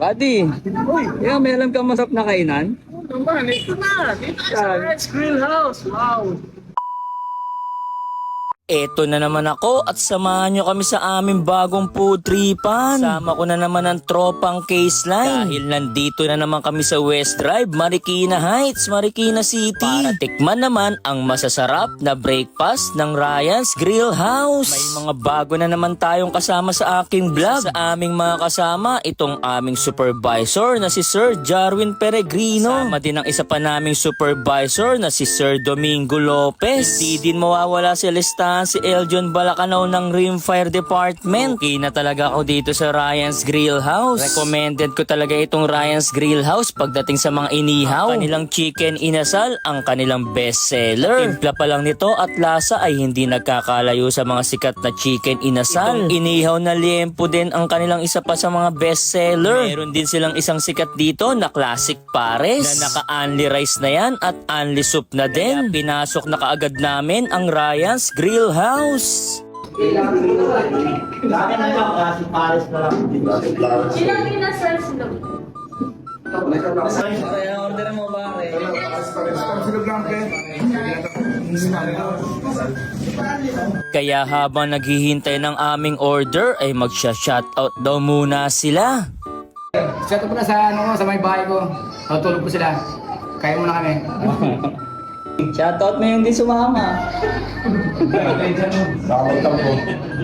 Buddy, yeah, may alam kang masarap na kainan? Naman, ito na. Dito sa Red's Grill House. Wow. Eto na naman ako at samahan nyo kami sa aming bagong food tripan. Sama ko na naman ang tropang case line. Dahil nandito na naman kami sa West Drive, Marikina Heights, Marikina City. Para tikman naman ang masasarap na breakfast ng Ryan's Grill House. May mga bago na naman tayong kasama sa aking vlog. Sa aming mga kasama, itong aming supervisor na si Sir Jarwin Peregrino. Sama din ang isa pa naming supervisor na si Sir Domingo Lopez. Hindi din mawawala sa si Eljon Balacanaw ng Rimfire Department. Okay na talaga ako dito sa Ryan's Grill House. Recommended ko talaga itong Ryan's Grill House pagdating sa mga inihaw. Ang kanilang chicken inasal, ang kanilang best seller. Timpla pa lang nito at lasa ay hindi nagkakalayo sa mga sikat na chicken inasal. Itong inihaw na liempo din ang kanilang isa pa sa mga best seller. Meron din silang isang sikat dito na classic pares na naka-only rice na yan at only soup na din. Kaya pinasok na kaagad namin ang Ryan's Grill House. Ilang inasal sila? Kaya order mo ba? Kaya habang naghihintay ng aming order ay magsha-shoutout daw muna sila. Set up na sa ano ko, sa may bahay ko. Tutulog po sila. Kaya mo na kami. Shoutout mo yung di sumama.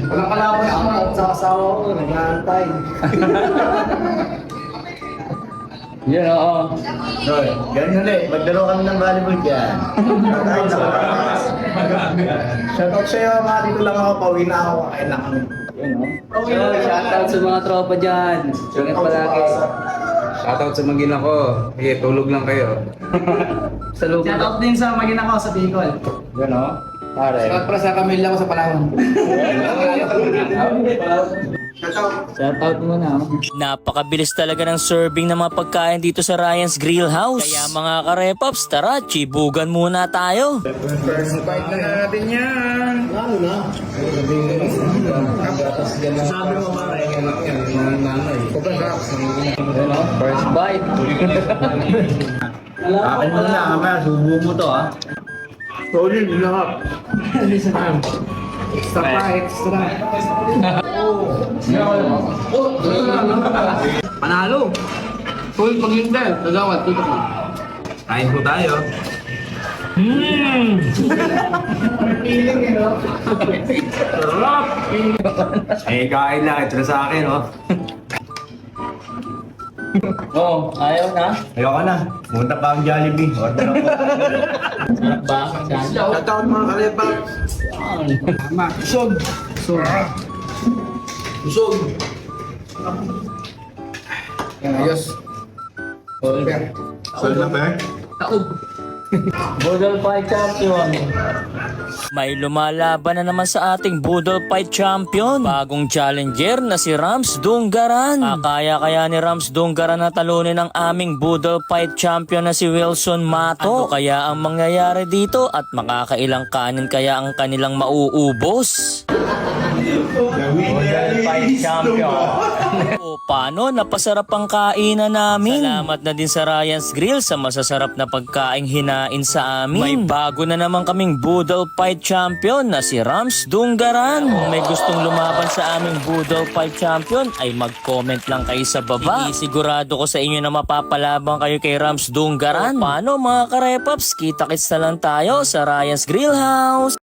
Walang kalaban ako sa asawa ko. Nag-aantay. Yun, oo. Roy, ganun ulit. Maglaro kami ng volleyball dyan. Shoutout sa'yo, mga dito lang ako. Pauwi na ako. Na kami. Yun, oh. So, shoutout sa mga tropa dyan. Sungat palagi. Shoutout sa magina ko. Sige, tulog lang kayo. Sa lupa. Shout out din sa magina ko sa Bicol. Yun, oh. Pare. Shout out para sa pamilya ko sa Palawan. Shoutout mo na. oh. Napakabilis talaga ng serving ng mga pagkain dito sa Ryan's Grill House. Kaya mga karepops, tara, chibugan muna tayo. First bite na natin yan. Lalo na. Sabi mo ba yan, mga nanay. First bite. Akin mo na, mamaya. Subo mo to, ha. Solid, lahat. Extra pa, extra. Panalo! Full paghintay. Tagawad, tutok na. Kain po tayo. Eh, kain lang. Ito na sa akin, oh. Oh, ayaw na. Ayoko na. Punta pa ang Jollibee. Order ako. Sarap ba? Yan. Shoutout mga kalepa. Tama. Usog. Usog. Usog. Yan, ayos. Na, Per? Taob. Budol Fight Champion. May lumalaban na naman sa ating Boodle Fight Champion. Bagong challenger na si Rams Dunggaran. Akaya kaya ni Rams Dunggaran na talunin ang aming Boodle Fight Champion na si Wilson Mato. Ano kaya ang mangyayari dito at makakailang kanin kaya ang kanilang mauubos? Budol Fight Champion. O paano napasarap ang kainan namin? Salamat na din sa Ryan's Grill sa masasarap na pagkaing hinain sa amin. May bago na naman kaming Boodle Fight Champion na si Rams Dunggaran. Kung may gustong lumaban sa aming Boodle Fight Champion ay mag-comment lang kayo sa baba. Sigurado ko sa inyo na mapapalabang kayo kay Rams Dunggaran. O paano mga karepaps? Kita-kits na lang tayo sa Ryan's Grill House.